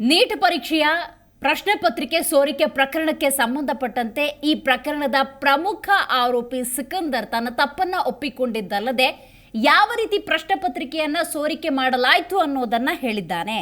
Neat ಪರೀಕ್ಷೆಯ ಪ್ರಶ್ನೆ ಪತ್ರಿಕೆ ಸೋರಿಕೆ ಪ್ರಕರಣಕ್ಕೆ ಸಂಬಂಧಪಟ್ಟಂತೆ ಈ ಪ್ರಕರಣದ ಪ್ರಮುಖ ಆರೋಪಿ ಸಿಕಂದರ್ ತನ್ನ ತಪ್ಪನ್ನ ಒಪ್ಪಿಕೊಂಡಿದ್ದಲ್ಲದೆ ಯಾವ ರೀತಿ ಪ್ರಶ್ನೆ ಪತ್ರಿಕೆಯನ್ನ ಸೋರಿಕೆ ಮಾಡಲಾಯಿತು ಅನ್ನೋದನ್ನ ಹೇಳಿದ್ದಾನೆ.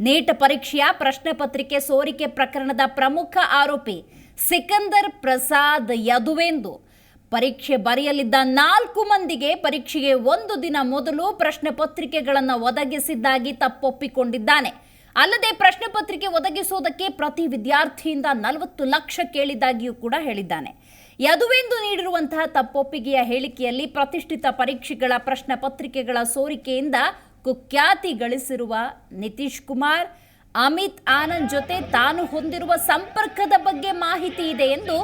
ನೀಟ್ ಪರೀಕ್ಷೆಯ ಪ್ರಶ್ನೆ ಪತ್ರಿಕೆ ಸೋರಿಕೆ ಪ್ರಕರಣದ ಪ್ರಮುಖ ಆರೋಪಿ ಸಿಕಂದರ್ ಪ್ರಸಾದ್ ಯದುವೆಂದು ಪರೀಕ್ಷೆ ಬರೆಯಲಿದ್ದ ನಾಲ್ಕು ಮಂದಿಗೆ ಪರೀಕ್ಷೆಗೆ ಒಂದು ದಿನ ಮೊದಲು ಪ್ರಶ್ನೆ ಪತ್ರಿಕೆಗಳನ್ನು ಒದಗಿಸಿದ್ದಾಗಿ ತಪ್ಪೊಪ್ಪಿಕೊಂಡಿದ್ದಾನೆ. ಅಲ್ಲದೆ ಪ್ರಶ್ನೆ ಪತ್ರಿಕೆ ಒದಗಿಸುವುದಕ್ಕೆ ಪ್ರತಿ ವಿದ್ಯಾರ್ಥಿಯಿಂದ ನಲವತ್ತು ಲಕ್ಷ ಕೇಳಿದ್ದಾಗಿಯೂ ಕೂಡ ಹೇಳಿದ್ದಾನೆ. ಯದುವೆಂದು ನೀಡಿರುವಂತಹ ತಪ್ಪೊಪ್ಪಿಗೆಯ ಹೇಳಿಕೆಯಲ್ಲಿ ಪ್ರತಿಷ್ಠಿತ ಪರೀಕ್ಷೆಗಳ ಪ್ರಶ್ನೆ ಪತ್ರಿಕೆಗಳ ಸೋರಿಕೆಯಿಂದ ಕುಖ್ಯಾತಿ ಗಳಿಸಿರುವ ನಿತೀಶ್ ಕುಮಾರ್, ಅಮಿತ್ ಆನಂದ್ ಜೊತೆ ತಾನು ಹೊಂದಿರುವ ಸಂಪರ್ಕದ ಬಗ್ಗೆ ಮಾಹಿತಿ ಇದೆ ಎಂದು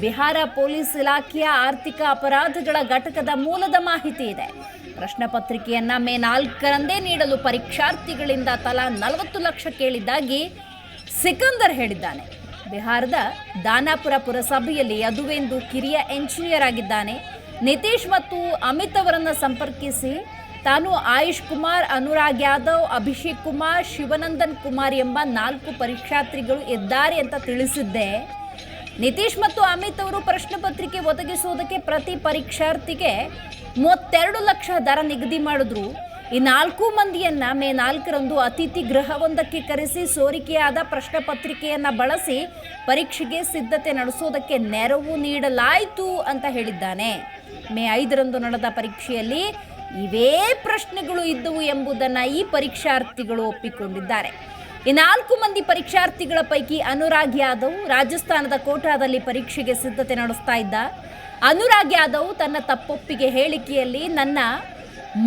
ಬಿಹಾರ ಪೊಲೀಸ್ ಇಲಾಖೆಯ ಆರ್ಥಿಕ ಅಪರಾಧಗಳ ಘಟಕದ ಮೂಲದ ಮಾಹಿತಿ ಇದೆ. ಪ್ರಶ್ನೆ ಪತ್ರಿಕೆಯನ್ನ ಮೇ ನಾಲ್ಕರಂದೇ ನೀಡಲು ಪರೀಕ್ಷಾರ್ಥಿಗಳಿಂದ ತಲಾ ನಲವತ್ತು ಲಕ್ಷ ಕೇಳಿದ್ದಾಗಿ ಸಿಕಂದರ್ ಹೇಳಿದ್ದಾನೆ. ಬಿಹಾರದ ದಾನಾಪುರ ಪುರಸಭೆಯಲ್ಲಿ ಯದುವೆಂದು ಕಿರಿಯ ಎಂಜಿನಿಯರ್ ಆಗಿದ್ದಾನೆ. ನಿತೀಶ್ ಮತ್ತು ಅಮಿತ್ ಅವರನ್ನು ಸಂಪರ್ಕಿಸಿ ತಾನು ಆಯುಷ್ ಕುಮಾರ್, ಅನುರಾಗ್ ಯಾದವ್, ಅಭಿಷೇಕ್ ಕುಮಾರ್, ಶಿವನಂದನ್ ಕುಮಾರ್ ಎಂಬ ನಾಲ್ಕು ಪರೀಕ್ಷಾರ್ಥಿಗಳು ಇದ್ದಾರೆ ಅಂತ ತಿಳಿಸಿದ್ದೆ. ನಿತೀಶ್ ಮತ್ತು ಅಮಿತ್ ಅವರು ಪ್ರಶ್ನೆ ಪತ್ರಿಕೆ ಒದಗಿಸುವುದಕ್ಕೆ ಪ್ರತಿ ಪರೀಕ್ಷಾರ್ಥಿಗೆ ಮೂವತ್ತೆರಡು ಲಕ್ಷ ದರ ನಿಗದಿ ಮಾಡಿದ್ರು. ಈ ನಾಲ್ಕು ಮಂದಿಯನ್ನ ಮೇ ನಾಲ್ಕರಂದು ಅತಿಥಿ ಗೃಹವೊಂದಕ್ಕೆ ಕರೆಸಿ ಸೋರಿಕೆಯಾದ ಪ್ರಶ್ನೆ ಪತ್ರಿಕೆಯನ್ನ ಬಳಸಿ ಪರೀಕ್ಷೆಗೆ ಸಿದ್ಧತೆ ನಡೆಸೋದಕ್ಕೆ ನೆರವು ನೀಡಲಾಯಿತು ಅಂತ ಹೇಳಿದ್ದಾನೆ. ಮೇ ಐದರಂದು ನಡೆದ ಪರೀಕ್ಷೆಯಲ್ಲಿ ಇವೇ ಪ್ರಶ್ನೆಗಳು ಇದ್ದವು ಎಂಬುದನ್ನು ಈ ಪರೀಕ್ಷಾರ್ಥಿಗಳು ಒಪ್ಪಿಕೊಂಡಿದ್ದಾರೆ. ಈ ನಾಲ್ಕು ಮಂದಿ ಪರೀಕ್ಷಾರ್ಥಿಗಳ ಪೈಕಿ ಅನುರಾಗ್ ಯಾದವ್ ರಾಜಸ್ಥಾನದ ಕೋಟಾದಲ್ಲಿ ಪರೀಕ್ಷೆಗೆ ಸಿದ್ಧತೆ ನಡೆಸ್ತಾ ಇದ್ದ. ಅನುರಾಗ್ ಯಾದವ್ ತನ್ನ ತಪ್ಪೊಪ್ಪಿಗೆ ಹೇಳಿಕೆಯಲ್ಲಿ, ನನ್ನ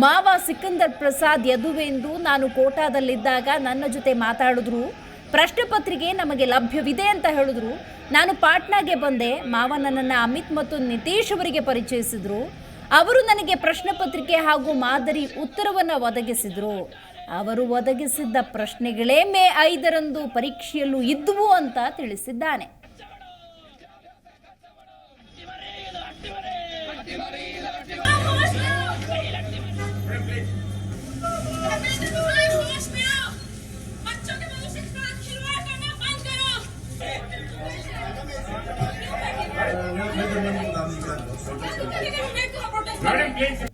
ಮಾವ ಸಿಕಂದರ್ ಪ್ರಸಾದ್ ಯದುವೆಂದು ನಾನು ಕೋಟಾದಲ್ಲಿದ್ದಾಗ ನನ್ನ ಜೊತೆ ಮಾತಾಡಿದ್ರು. ಪ್ರಶ್ನೆ ಪತ್ರಿಕೆ ನಮಗೆ ಲಭ್ಯವಿದೆ ಅಂತ ಹೇಳಿದ್ರು. ನಾನು ಪಾಟ್ನಾಗೆ ಬಂದೆ. ಮಾವ ನನ್ನನ್ನು ಅಮಿತ್ ಮತ್ತು ನಿತೀಶ್ ಅವರಿಗೆ ಪರಿಚಯಿಸಿದ್ರು. ಅವರು ನನಗೆ ಪ್ರಶ್ನೆ ಪತ್ರಿಕೆ ಹಾಗೂ ಮಾದರಿ ಉತ್ತರವನ್ನು ಒದಗಿಸಿದ್ರು. ಅವರು ಒದಗಿಸಿದ್ದ ಪ್ರಶ್ನೆಗಳೇ ಮೇ ಐದರಂದು ಪರೀಕ್ಷೆಯಲ್ಲೂ ಇದ್ದುವು ಅಂತ ತಿಳಿಸಿದ್ದಾನೆ. Madam, please